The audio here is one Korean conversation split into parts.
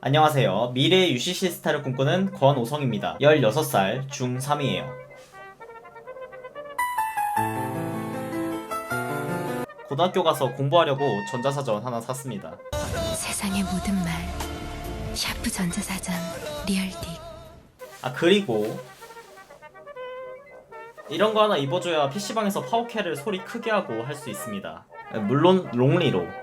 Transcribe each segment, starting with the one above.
안녕하세요. 미래의 UCC 스타를 꿈꾸는 권오성입니다. 16살 중3이에요. 고등학교 가서 공부하려고 전자사전 하나 샀습니다. 세상의 모든 말 샤프 전자사전 리얼딕 아 그리고 이런 거 하나 입어줘야 PC방에서 파워캐를 소리 크게 하고 할 수 있습니다. 물론 롱리로.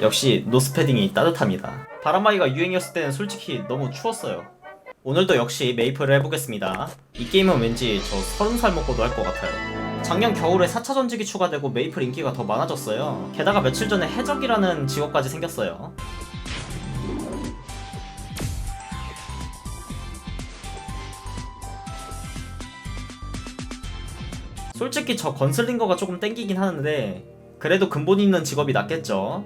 역시 노스패딩이 따뜻합니다. 바람막이가 유행이었을 때는 솔직히 너무 추웠어요. 오늘도 역시 메이플을 해보겠습니다. 이 게임은 왠지 저 서른 살 먹고도 할 것 같아요. 작년 겨울에 4차 전직이 추가되고 메이플 인기가 더 많아졌어요. 게다가 며칠 전에 해적이라는 직업까지 생겼어요. 솔직히 저 건슬링거가 조금 땡기긴 하는데 그래도 근본 있는 직업이 낫겠죠.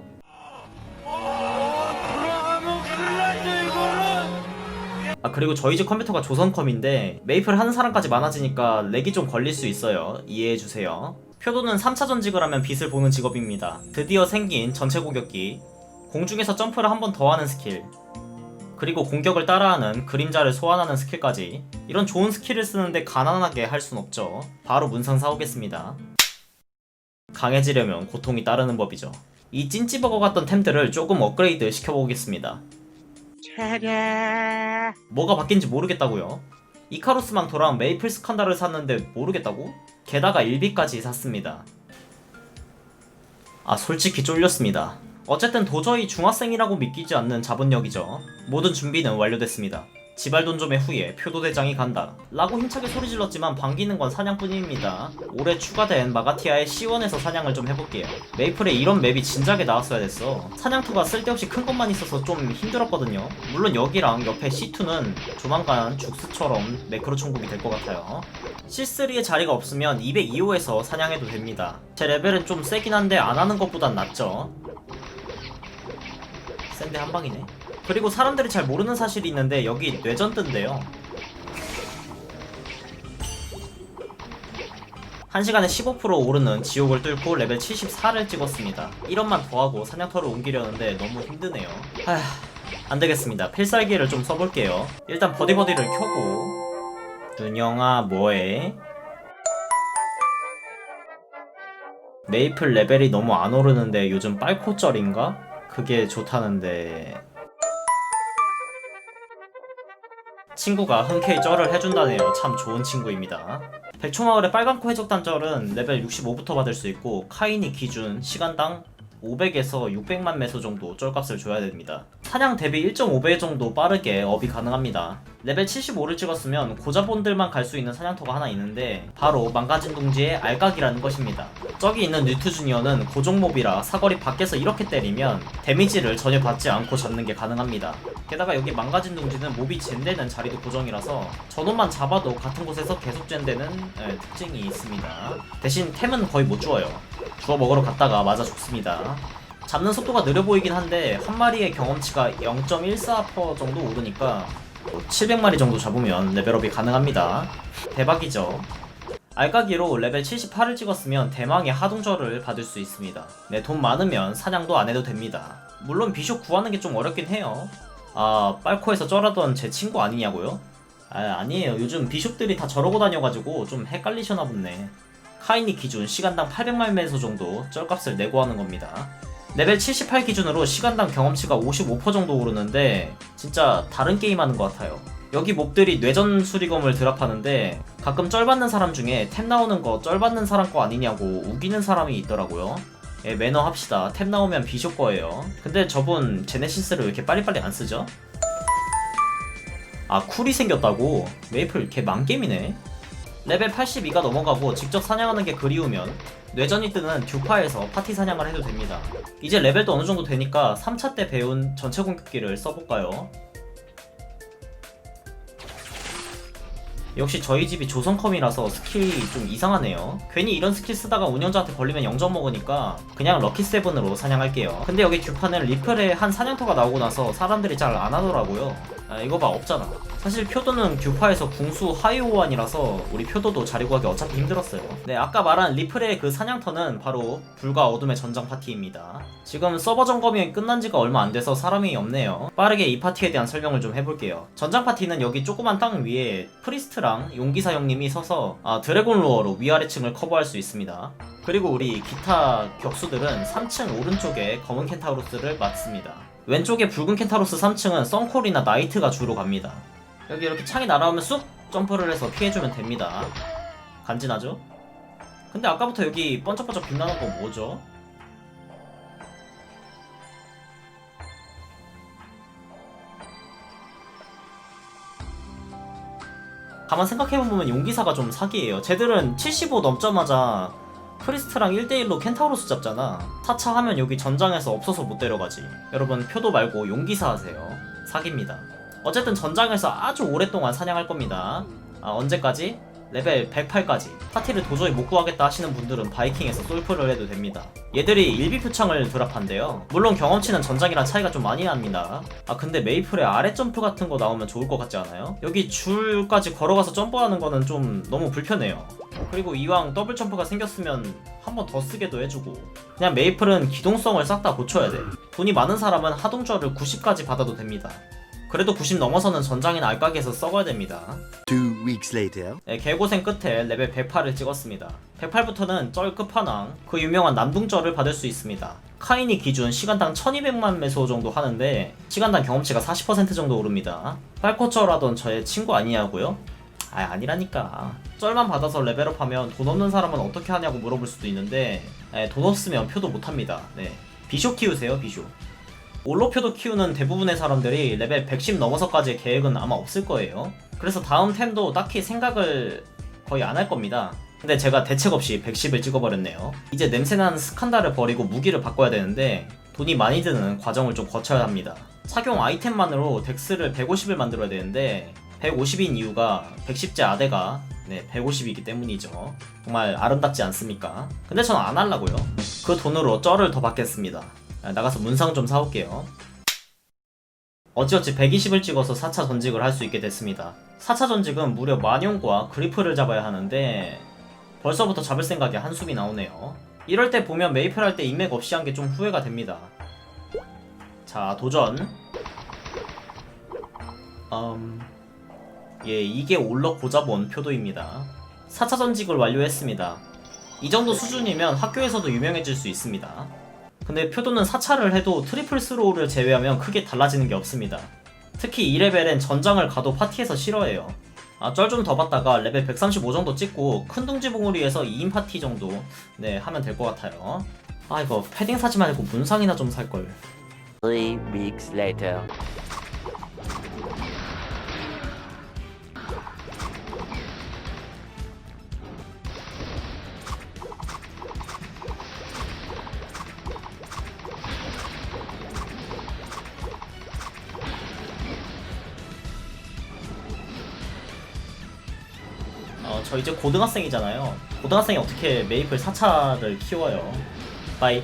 아 그리고 저희 집 컴퓨터가 조선컴인데 메이플 하는 사람까지 많아지니까 렉이 좀 걸릴 수 있어요. 이해해주세요. 표도는 3차 전직을 하면 빛을 보는 직업입니다. 드디어 생긴 전체 공격기. 공중에서 점프를 한 번 더 하는 스킬. 그리고 공격을 따라하는 그림자를 소환하는 스킬까지. 이런 좋은 스킬을 쓰는데 가난하게 할 순 없죠. 바로 문상 사오겠습니다. 강해지려면 고통이 따르는 법이죠. 이 찐찌버거 같던 템들을 조금 업그레이드 시켜보겠습니다 뭐가 바뀐지 모르겠다고요. 이카루스 망토랑 메이플 스칸다를 샀는데 모르겠다고? 게다가 일비까지 샀습니다. 아 솔직히 쫄렸습니다. 어쨌든 도저히 중학생이라고 믿기지 않는 자본력이죠. 모든 준비는 완료됐습니다. 지발돈점의 후에 표도대장이 간다. 라고 힘차게 소리 질렀지만 반기는 건 사냥뿐입니다. 올해 추가된 마가티아의 C1에서 사냥을 좀 해볼게요. 메이플에 이런 맵이 진작에 나왔어야 됐어. 사냥투가 쓸데없이 큰 것만 있어서 좀 힘들었거든요. 물론 여기랑 옆에 C2는 조만간 죽스처럼 매크로 천국이 될 것 같아요. C3의 자리가 없으면 202호에서 사냥해도 됩니다. 제 레벨은 좀 세긴 한데 안 하는 것보단 낫죠. 센데 한 방이네. 그리고 사람들이 잘 모르는 사실이 있는데 여기 뇌전드인데요. 1시간에 15% 오르는 지옥을 뚫고 레벨 74를 찍었습니다. 1원만 더하고 사냥터를 옮기려는데 너무 힘드네요. 하... 안되겠습니다. 필살기를 좀 써볼게요. 일단 버디버디를 켜고 눈영아 뭐해? 메이플 레벨이 너무 안 오르는데 요즘 빨코쩔인가? 그게 좋다는데 친구가 흔쾌히 쩔을 해준다네요. 참 좋은 친구입니다. 백초마을의 빨간코 해적단쩔은 레벨 65부터 받을 수 있고 카인이 기준 시간당 500에서 600만 매소 정도 쩔값을 줘야 됩니다. 사냥 대비 1.5배 정도 빠르게 업이 가능합니다. 레벨 75를 찍었으면 고자본들만 갈 수 있는 사냥터가 하나 있는데 바로 망가진 동지의 알각이라는 것입니다. 저기 있는 뉴트 주니어는 고종몹이라 사거리 밖에서 이렇게 때리면 데미지를 전혀 받지 않고 잡는 게 가능합니다. 게다가 여기 망가진 동지는 몹이 젠되는 자리도 고정이라서 저놈만 잡아도 같은 곳에서 계속 젠되는 예, 특징이 있습니다. 대신 템은 거의 못 주어요. 주워 먹으러 갔다가 맞아 죽습니다. 잡는 속도가 느려 보이긴 한데 한 마리의 경험치가 0.14% 정도 오르니까 700마리 정도 잡으면 레벨업이 가능합니다. 대박이죠. 알까기로 레벨 78을 찍었으면 대망의 하동절을 받을 수 있습니다. 네, 돈 많으면 사냥도 안 해도 됩니다. 물론 비숍 구하는 게 좀 어렵긴 해요. 아, 빨코에서 쩔하던 제 친구 아니냐고요? 아, 아니에요. 요즘 비숍들이 다 저러고 다녀가지고 좀 헷갈리셔나 보네. 카이니 기준 시간당 800만 매소 정도 쩔값을 내고 하는 겁니다. 레벨 78 기준으로 시간당 경험치가 55% 정도 오르는데 진짜 다른 게임 하는 것 같아요. 여기 몹들이 뇌전 수리검을 드랍하는데 가끔 쩔 받는 사람 중에 템 나오는 거 쩔 받는 사람 거 아니냐고 우기는 사람이 있더라고요. 예, 매너 합시다. 템 나오면 비숍 거예요. 근데 저분 제네시스를 왜 이렇게 빨리빨리 안 쓰죠? 아 쿨이 생겼다고? 메이플 개 망게임이네. 레벨 82가 넘어가고 직접 사냥하는 게 그리우면 뇌전이 뜨는 듀파에서 파티 사냥을 해도 됩니다. 이제 레벨도 어느 정도 되니까 3차 때 배운 전체 공격기를 써볼까요? 역시 저희 집이 조선컴이라서 스킬이 좀 이상하네요. 괜히 이런 스킬 쓰다가 운영자한테 걸리면 0점 먹으니까 그냥 럭키7으로 사냥할게요. 근데 여기 듀파는 리플에 한 사냥터가 나오고 나서 사람들이 잘 안 하더라고요. 아, 이거 봐 없잖아 사실 표도는 규파에서 궁수 하이오환이라서 우리 표도도 자리 구하기 어차피 힘들었어요 네 아까 말한 리플의 그 사냥터는 바로 불과 어둠의 전장 파티입니다 지금 서버 점검이 끝난 지가 얼마 안 돼서 사람이 없네요 빠르게 이 파티에 대한 설명을 좀 해볼게요 전장 파티는 여기 조그만 땅 위에 프리스트 랑 용기사 형님이 서서 아, 드래곤 로어로 위아래 층을 커버할 수 있습니다 그리고 우리 기타 격수들은 3층 오른쪽에 검은 켄타우로스를 맡습니다 왼쪽에 붉은 켄타로스 3층은 썬콜이나 나이트가 주로 갑니다. 여기 이렇게 창이 날아오면 쑥 점프를 해서 피해주면 됩니다. 간지나죠? 근데 아까부터 여기 번쩍번쩍 빛나는 거 뭐죠? 가만 생각해보면 용기사가 좀 사기예요. 쟤들은 75 넘자마자 프리스트랑 1대1로 켄타우로스 잡잖아. 4차 하면 여기 전장에서 없어서 못 데려가지. 여러분 표도 말고 용기사 하세요. 사기입니다. 어쨌든 전장에서 아주 오랫동안 사냥할 겁니다. 아, 언제까지? 레벨 108까지 파티를 도저히 못 구하겠다 하시는 분들은 바이킹에서 솔프를 해도 됩니다. 얘들이 일비 표창을 드랍한대요. 물론 경험치는 전장이랑 차이가 좀 많이 납니다. 아 근데 메이플에 아래 점프 같은 거 나오면 좋을 것 같지 않아요? 여기 줄까지 걸어가서 점프하는 거는 좀 너무 불편해요. 그리고 이왕 더블 점프가 생겼으면 한 번 더 쓰게도 해주고. 그냥 메이플은 기동성을 싹 다 고쳐야 돼. 돈이 많은 사람은 하동절을 90까지 받아도 됩니다 그래도 90 넘어서는 전장이나 알까기에서 썩어야 됩니다. Two weeks later. 네, 개고생 끝에 레벨 108을 찍었습니다. 108부터는 쩔 끝판왕 그 유명한 남둥절을 받을 수 있습니다. 카인이 기준 시간당 1200만 매소 정도 하는데 시간당 경험치가 40% 정도 오릅니다. 빨코쩔하던 저의 친구 아니냐고요? 아 아니라니까. 쩔만 받아서 레벨업하면 돈 없는 사람은 어떻게 하냐고 물어볼 수도 있는데 에, 돈 없으면 표도 못합니다. 네 비쇼 키우세요 비쇼 올로표도 키우는 대부분의 사람들이 레벨 110 넘어서까지의 계획은 아마 없을 거예요. 그래서 다음 템도 딱히 생각을 거의 안 할 겁니다. 근데 제가 대책 없이 110을 찍어버렸네요. 이제 냄새나는 스칸달을 버리고 무기를 바꿔야 되는데 돈이 많이 드는 과정을 좀 거쳐야 합니다. 착용 아이템만으로 덱스를 150을 만들어야 되는데 150인 이유가 110제 아대가 네 150이기 때문이죠. 정말 아름답지 않습니까? 근데 저는 안 하려고요. 그 돈으로 쩔을 더 받겠습니다. 아, 나가서 문상 좀 사올게요. 어찌어찌 120을 찍어서 4차 전직을 할 수 있게 됐습니다. 4차 전직은 무려 만용과 그리프를 잡아야 하는데 벌써부터 잡을 생각에 한숨이 나오네요. 이럴 때 보면 메이플 할 때 인맥 없이 한 게 좀 후회가 됩니다. 자 도전. 음... 예 이게 올러 고자본 표도입니다. 4차 전직을 완료했습니다. 이 정도 수준이면 학교에서도 유명해질 수 있습니다 근데 표도는 4차를 해도 트리플 스로우를 제외하면 크게 달라지는 게 없습니다. 특히 2레벨엔 전장을 가도 파티에서 싫어해요. 아, 쩔 좀더 받다가 레벨 135 정도 찍고 큰 둥지 봉우리에서 2인 파티 정도 네 하면 될 것 같아요. 아 이거 패딩 사지 말고 문상이나 좀 살걸. Three weeks later. 어, 저 이제 고등학생이잖아요. 고등학생이 어떻게 메이플 4차를 키워요? 빠이